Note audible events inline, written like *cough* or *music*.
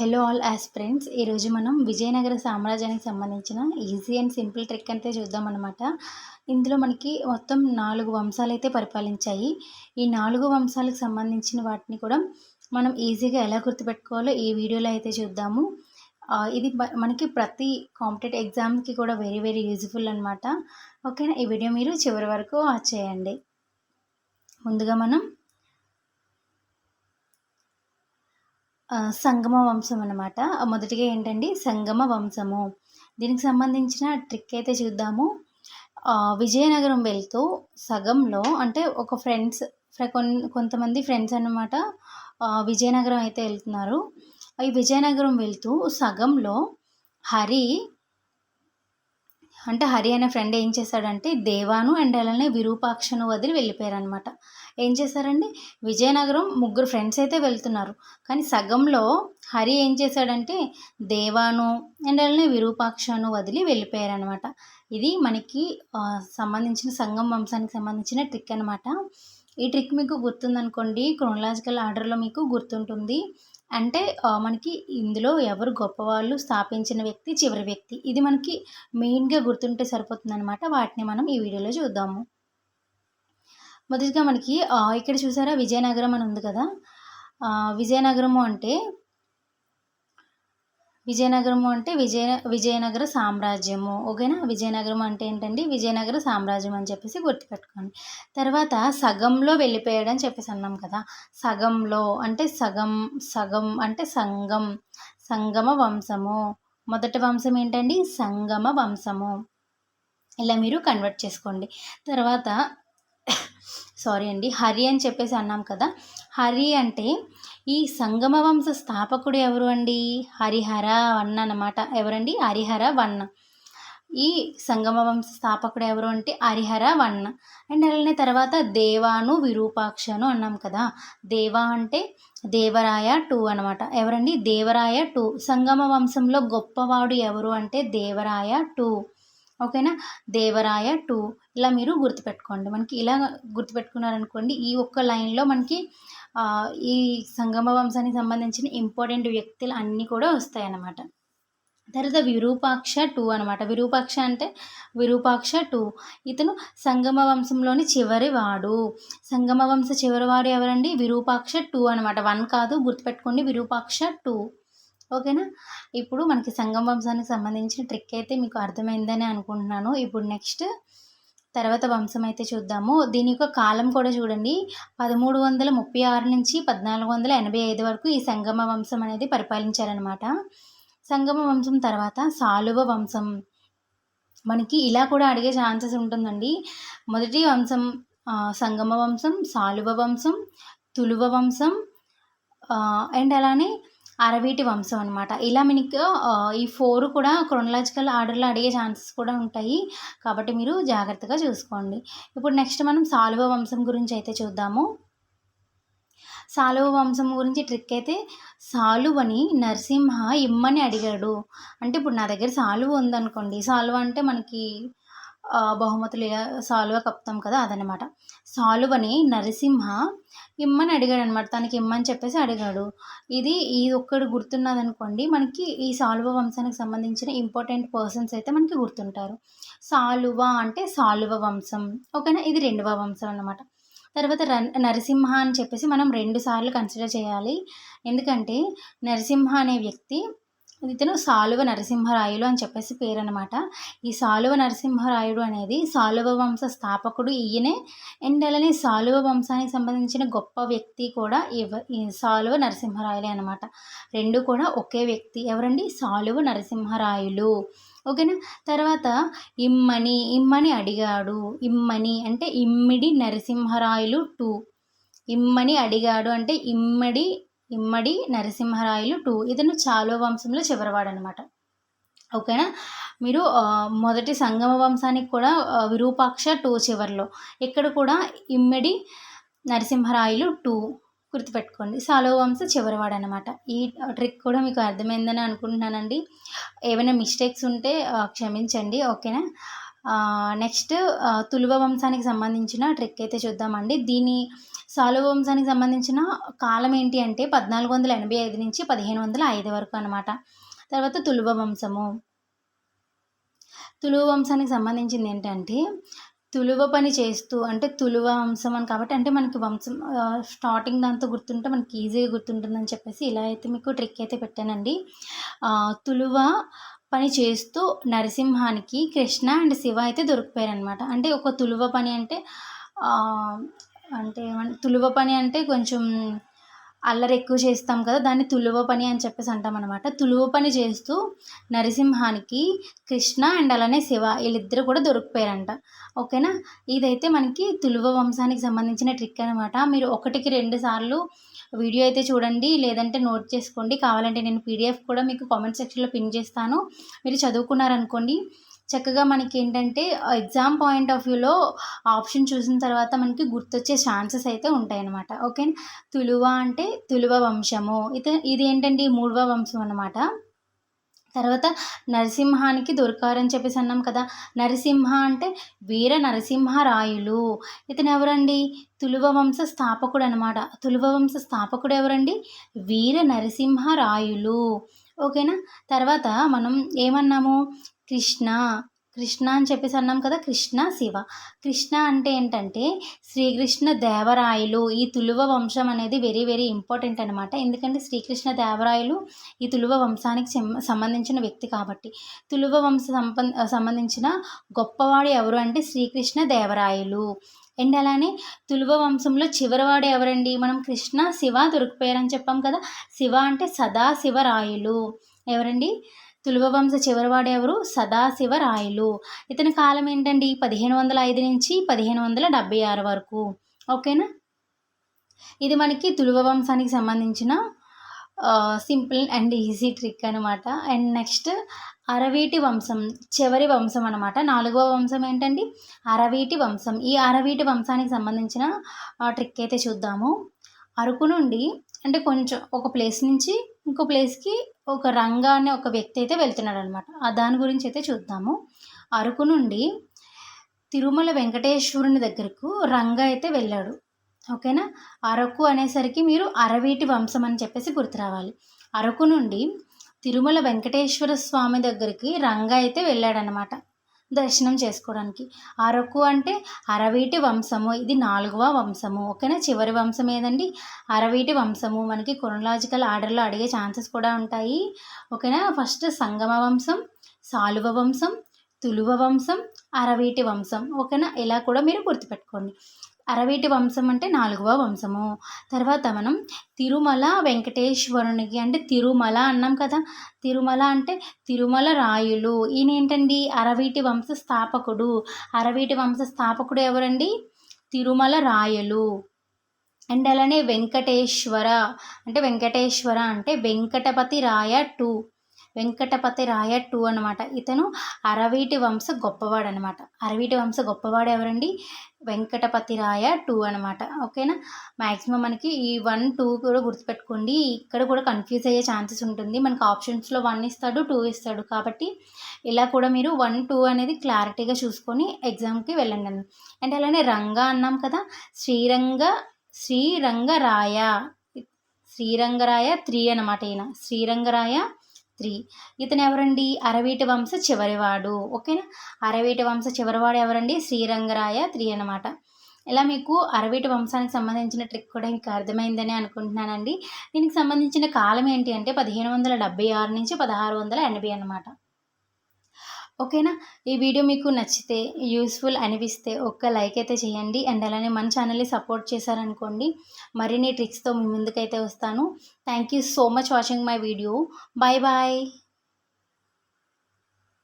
Hello all aspirants ఈరోజు మనం విజయనగర సామ్రాజ్యానికి సంబంధించిన ఈజీ అండ్ సింపుల్ ట్రిక్ అంతే చూద్దామన్నమాట ఇందులో మనకి మొత్తం నాలుగు వంశాలు అయితే పరిపాలించాయి. ఈ నాలుగు వంశాలకు సంబంధించిన వాటిని కూడా మనం ఈజీగా ఎలా గుర్తుపెట్టుకోవాలో ఈ వీడియోలో అయితే చూద్దాము. ఇది మనకి ప్రతి కాంపిటేటివ్ ఎగ్జామ్కి కూడా వెరీ వెరీ యూజ్ఫుల్ అనమాట ఓకేనా? ఈ వీడియో మీరు చివరి వరకు వాచ్ చేయండి. ముందుగా మనం సంగమ వంశం అన్నమాట. మొదటిగా ఏంటండి? సంగమ వంశము. దీనికి సంబంధించిన ట్రిక్ అయితే చూద్దాము. విజయనగరం వెళ్తూ సగంలో అంటే ఒక ఫ్రెండ్స్ కొంతమంది ఫ్రెండ్స్ అన్నమాట విజయనగరం అయితే వెళ్తున్నారు. ఈ విజయనగరం వెళ్తూ సగంలో హరి అంటే హరి అనే ఫ్రెండ్ ఏం చేశాడంటే దేవాను అండ్ అలానే విరూపాక్షను వదిలి వెళ్ళిపోయారనమాట ఏం చేశారండి? విజయనగరం ముగ్గురు ఫ్రెండ్స్ అయితే వెళ్తున్నారు. కానీ సగంలో హరి ఏం చేశాడంటే దేవాను అండ్ అలానే విరూపాక్షను వదిలి వెళ్ళిపోయారనమాట ఇది మనకి సంబంధించిన సంగం వంశానికి సంబంధించిన ట్రిక్ అనమాట ఈ ట్రిక్ మీకు గుర్తుందనుకోండి. క్రోనలాజికల్ ఆర్డర్లో మీకు గుర్తుంటుంది. అంటే మనకి ఇందులో ఎవరు గొప్పవాళ్ళు స్థాపించిన వ్యక్తి చివరి వ్యక్తి. ఇది మనకి మెయిన్గా గుర్తుంటే సరిపోతుంది అనమాట వాటిని మనం ఈ వీడియోలో చూద్దాము. మొదటిగా మనకి ఇక్కడ చూసారా విజయనగరం అని ఉంది కదా? విజయనగరము అంటే విజయనగరము అంటే విజయ విజయనగర సామ్రాజ్యము. ఓకేనా? విజయనగరం అంటే ఏంటండి? విజయనగర సామ్రాజ్యం అని చెప్పేసి గుర్తుపెట్టుకోండి. తర్వాత సగంలో వెళ్ళిపోయాడు అని చెప్పేసి అన్నాం కదా. సగంలో అంటే సగం సగం అంటే సంగం సంగమ వంశము. మొదటి వంశం ఏంటండి? సంగమ వంశము. ఇలా మీరు కన్వర్ట్ చేసుకోండి. తర్వాత *coughs* సారీ అండి హరి అని చెప్పేసి అన్నాం కదా. హరి అంటే ఈ సంగమ వంశ స్థాపకుడు ఎవరు అండి? హరిహర వన్న అనమాట ఎవరండి? హరిహర వన్న. ఈ సంగమ వంశ స్థాపకుడు ఎవరు అంటే హరిహర వన్న. అండ్ అలానే తర్వాత దేవాను విరూపాక్షను అన్నాం కదా. దేవా అంటే దేవరాయ టూ అనమాట ఎవరండి? దేవరాయ టూ. సంగమ వంశంలో గొప్పవాడు ఎవరు అంటే దేవరాయ టూ. ఓకేనా? దేవరాయ టూ. ఇలా మీరు గుర్తుపెట్టుకోండి. మనకి ఇలా గుర్తుపెట్టుకున్నారనుకోండి ఈ ఒక్క లైన్లో మనకి ఈ సంగమ వంశానికి సంబంధించిన ఇంపార్టెంట్ వ్యక్తులు అన్నీ కూడా వస్తాయన్నమాట. తర్వాత విరూపాక్ష టూ అనమాట విరూపాక్ష అంటే విరూపాక్ష టూ. ఇతను సంగమ వంశంలోని చివరి వాడు. సంగమ వంశ చివరి వాడు ఎవరండి? విరూపాక్ష టూ అనమాట వన్ కాదు గుర్తుపెట్టుకోండి. విరూపాక్ష టూ. ఓకేనా? ఇప్పుడు మనకి సంగమ వంశానికి సంబంధించిన ట్రిక్ అయితే మీకు అర్థమైందని అనుకుంటున్నాను. ఇప్పుడు నెక్స్ట్ తర్వాత వంశం అయితే చూద్దాము. దీని యొక్క కాలం కూడా చూడండి. పదమూడు వందల ముప్పై ఆరు నుంచి పద్నాలుగు వందల ఎనభై ఐదు వరకు ఈ సంగమ వంశం అనేది పరిపాలించారనమాట సంగమ వంశం తర్వాత సాలువ వంశం. మనకి ఇలా కూడా అడిగే ఛాన్సెస్ ఉంటుందండి. మొదటి వంశం సంగమ వంశం సాలువ వంశం తులువ వంశం అండ్ అలానే అరవీటి వంశం అనమాట ఇలా మీకు ఈ ఫోర్ కూడా క్రొనలాజికల్ ఆర్డర్లో అడిగే ఛాన్సెస్ కూడా ఉంటాయి. కాబట్టి మీరు జాగ్రత్తగా చూసుకోండి. ఇప్పుడు నెక్స్ట్ మనం సాలువ వంశం గురించి అయితే చూద్దాము. సాలువ వంశం గురించి ట్రిక్ అయితే సాలువని నరసింహ ఇమ్మని అడిగాడు. అంటే ఇప్పుడు నా దగ్గర సాలువ ఉందనుకోండి. సాలువ అంటే మనకి బహుమతులు ఇలా సాలువ కప్తాం కదా అదనమాట సాలువని నరసింహ ఇమ్మని అడిగాడు అనమాట తనకి ఇమ్మని చెప్పేసి అడిగాడు. ఇది ఈ ఒక్కడు గుర్తున్నదనుకోండి మనకి ఈ సాలువ వంశానికి సంబంధించిన ఇంపార్టెంట్ పర్సన్స్ అయితే మనకి గుర్తుంటారు. సాలువ అంటే సాలువ వంశం ఓకేనా? ఇది రెండవ వంశం అనమాట తర్వాత రన్ నరసింహ అని చెప్పేసి మనం రెండు సార్లు కన్సిడర్ చేయాలి. ఎందుకంటే నరసింహ అనే వ్యక్తి ఇతను సాలువ నరసింహరాయులు అని చెప్పేసి పేరు అనమాట ఈ సాలువ నరసింహరాయుడు అనేది సాలువ వంశ స్థాపకుడు ఈయనే. అండ్ అలానే సాలువ వంశానికి సంబంధించిన గొప్ప వ్యక్తి కూడా ఈ సాలువ నరసింహరాయలే అనమాట రెండు కూడా ఒకే వ్యక్తి. ఎవరండి? సాలువ నరసింహరాయులు. ఓకేనా? తర్వాత ఇమ్మని ఇమ్మని అడిగాడు. ఇమ్మని అంటే ఇమ్మిడి నరసింహరాయులు టూ. ఇమ్మని అడిగాడు అంటే ఇమ్మడి ఇమ్మడి నరసింహరాయలు టూ ఇతను చాలో వంశంలో చివరివాడు అనమాట ఓకేనా? మీరు మొదటి సంగమ వంశానికి కూడా విరూపాక్ష టూ చివరిలో. ఇక్కడ కూడా ఇమ్మడి నరసింహరాయలు టూ గుర్తుపెట్టుకోండి. సాలో వంశ చివరివాడు అనమాట ఈ ట్రిక్ కూడా మీకు అర్థమైందని అనుకుంటున్నానండి. ఏమైనా మిస్టేక్స్ ఉంటే క్షమించండి. ఓకేనా? నెక్స్ట్ తులువ వంశానికి సంబంధించిన ట్రిక్ అయితే చూద్దామండి. దీని సాలు వంశానికి సంబంధించిన కాలం ఏంటి అంటే పద్నాలుగు వందల ఎనభై ఐదు నుంచి పదిహేను వందల ఐదు వరకు అనమాట తర్వాత తులువ వంశము తులువ వంశానికి సంబంధించింది ఏంటంటే తులువ పని చేస్తూ అంటే తులువ వంశం అని కాబట్టి అంటే మనకి వంశం స్టార్టింగ్ దాంతో గుర్తుంటే మనకి ఈజీగా గుర్తుంటుందని చెప్పేసి ఇలా అయితే మీకు ట్రిక్ అయితే పెట్టానండి. తులువ పని చేస్తూ నరసింహానికి కృష్ణ అండ్ శివ అయితే దొరికిపోయారు అనమాట అంటే ఒక తులువ పని అంటే అంటే తులువ పని అంటే కొంచెం అల్లరి ఎక్కువ చేస్తాం కదా దాన్ని తులువ పని అని చెప్పేసి అంటాం అనమాట తులువ పని చేస్తూ నరసింహానికి కృష్ణ అండ్ అలానే శివ వీళ్ళిద్దరు కూడా దొరికిపోయారంట. ఓకేనా? ఇదైతే మనకి తులువ వంశానికి సంబంధించిన ట్రిక్ అనమాట మీరు ఒకటికి రెండు సార్లు వీడియో అయితే చూడండి లేదంటే నోట్ చేసుకోండి. కావాలంటే నేను పీడిఎఫ్ కూడా మీకు కామెంట్ సెక్షన్లో పిన్ చేస్తాను. మీరు చదువుకున్నారనుకోండి చక్కగా మనకి ఏంటంటే ఎగ్జామ్ పాయింట్ ఆఫ్ వ్యూలో ఆప్షన్ చూసిన తర్వాత మనకి గుర్తొచ్చే ఛాన్సెస్ అయితే ఉంటాయన్నమాట. ఓకే? తులువ అంటే తులువ వంశము. ఇది ఇది ఏంటంటే మూడవ వంశం అనమాట తర్వాత నరసింహానికి దొరకారని చెప్పేసి అన్నాం కదా. నరసింహ అంటే వీర నరసింహరాయులు. ఇతను ఎవరండి? తులువ వంశ స్థాపకుడు అనమాట తులువ వంశ స్థాపకుడు ఎవరండి? వీర నరసింహరాయులు. ఓకేనా? తర్వాత మనం ఏమన్నాము? కృష్ణ. కృష్ణ అని చెప్పేసి అన్నాం కదా కృష్ణ శివ. కృష్ణ అంటే ఏంటంటే శ్రీకృష్ణ దేవరాయలు ఈ తులువ వంశం అనేది వెరీ వెరీ ఇంపార్టెంట్ అనమాట ఎందుకంటే శ్రీకృష్ణ దేవరాయలు ఈ తులువ వంశానికి సంబంధించిన వ్యక్తి కాబట్టి. తులువ వంశ సంబంధించిన గొప్పవాడు ఎవరు అంటే శ్రీకృష్ణ దేవరాయలు. అండ్ అలానే తులువ వంశంలో చివరివాడు ఎవరండి? మనం కృష్ణ శివ దొరికిపోయారని చెప్పాం కదా. శివ అంటే సదాశివరాయలు. ఎవరండి? తులువవంశ చివరివాడు ఎవరు సదాశివరాయలు. ఇతని కాలం ఏంటండి? పదిహేను వందల ఐదు నుంచి పదిహేను వందల డెబ్బై ఆరు వరకు. ఓకేనా? ఇది మనకి తులువ వంశానికి సంబంధించిన సింపుల్ అండ్ ఈజీ ట్రిక్ అనమాట అండ్ నెక్స్ట్ అరవీటి వంశం చివరి వంశం అనమాట నాలుగవ వంశం ఏంటండి? అరవీటి వంశం. ఈ అరవీటి వంశానికి సంబంధించిన ట్రిక్ అయితే చూద్దాము. అరకు నుండి అంటే కొంచెం ఒక ప్లేస్ నుంచి ఇంకో ప్లేస్కి ఒక రంగా అనే ఒక వ్యక్తి అయితే వెళ్తున్నాడు అనమాట దాని గురించి అయితే చూద్దాము. అరకు నుండి తిరుమల వెంకటేశ్వరుని దగ్గరకు రంగా అయితే వెళ్ళాడు. ఓకేనా? అరకు అనేసరికి మీరు అరవీటి వంశం అని చెప్పేసి గుర్తు రావాలి. అరకు నుండి తిరుమల వెంకటేశ్వర స్వామి దగ్గరికి రంగా అయితే వెళ్ళాడనమాట. దర్శనం చేసుకోవడానికి. అరకు అంటే అరవీటి వంశము. ఇది నాలుగవ వంశము. ఓకేనా? చివరి వంశం ఏదండి? అరవీటి వంశము. మనకి కొనలాజికల్ ఆర్డర్లో అడిగే ఛాన్సెస్ కూడా ఉంటాయి. ఓకేనా? ఫస్ట్ సంగమ వంశం సాలువ వంశం తులువ వంశం అరవీటి వంశం. ఓకేనా? ఇలా కూడా మీరు గుర్తుపెట్టుకోండి. అరవీటి వంశం అంటే నాలుగవ వంశము. తర్వాత మనం తిరుమల వెంకటేశ్వరునికి అంటే తిరుమల అన్నాం కదా. తిరుమల అంటే తిరుమల రాయులు. ఈయన ఏంటండి? అరవీటి వంశ స్థాపకుడు. అరవీటి వంశ స్థాపకుడు ఎవరండి? తిరుమల రాయలు. అండ్ అలానే వెంకటేశ్వర. అంటే వెంకటేశ్వర అంటే వెంకటపతి రాయ టూ. వెంకటపతి రాయ టూ అనమాట ఇతను అరవీటి వంశ గొప్పవాడు అనమాట అరవీటి వంశ గొప్పవాడు ఎవరండి? వెంకటపతి రాయ టూ అనమాట ఓకేనా? మ్యాక్సిమం మనకి ఈ వన్ టూ కూడా గుర్తుపెట్టుకోండి. ఇక్కడ కూడా కన్ఫ్యూజ్ అయ్యే ఛాన్సెస్ ఉంటుంది. మనకు ఆప్షన్స్లో వన్ ఇస్తాడు టూ ఇస్తాడు. కాబట్టి ఇలా కూడా మీరు వన్ టూ అనేది క్లారిటీగా చూసుకొని ఎగ్జామ్కి వెళ్ళండి అండ్ అలానే రంగా అన్నాం కదా? శ్రీరంగ శ్రీరంగరాయ. శ్రీరంగరాయ త్రీ అనమాట ఈయన. శ్రీరంగరాయ స్త్రీ. ఇతను ఎవరండి అరవీటి వంశ చివరివాడు. ఓకేనా? అరవీటి వంశ చివరివాడు ఎవరండి? శ్రీరంగరాయ త్రీ అనమాట ఇలా మీకు అరవీటి వంశానికి సంబంధించిన ట్రిక్ కూడా ఇంకా అర్థమైందని అనుకుంటున్నానండి. దీనికి సంబంధించిన కాలం ఏంటి అంటే పదిహేను వందల డెబ్బై ఆరు నుంచి పదహారు వందల ఎనభై అనమాట ఓకేనా? ఈ వీడియో మీకు నచ్చితే యూస్ఫుల్ అనిపిస్తే ఒక్క లైక్ అయితే చేయండి. అండ్ అలానే మన ఛానల్ని సపోర్ట్ చేశారనుకోండి మరిన్ని ట్రిక్స్తో మీ ముందుకైతే వస్తాను. Thank you so much watching my video. Bye bye.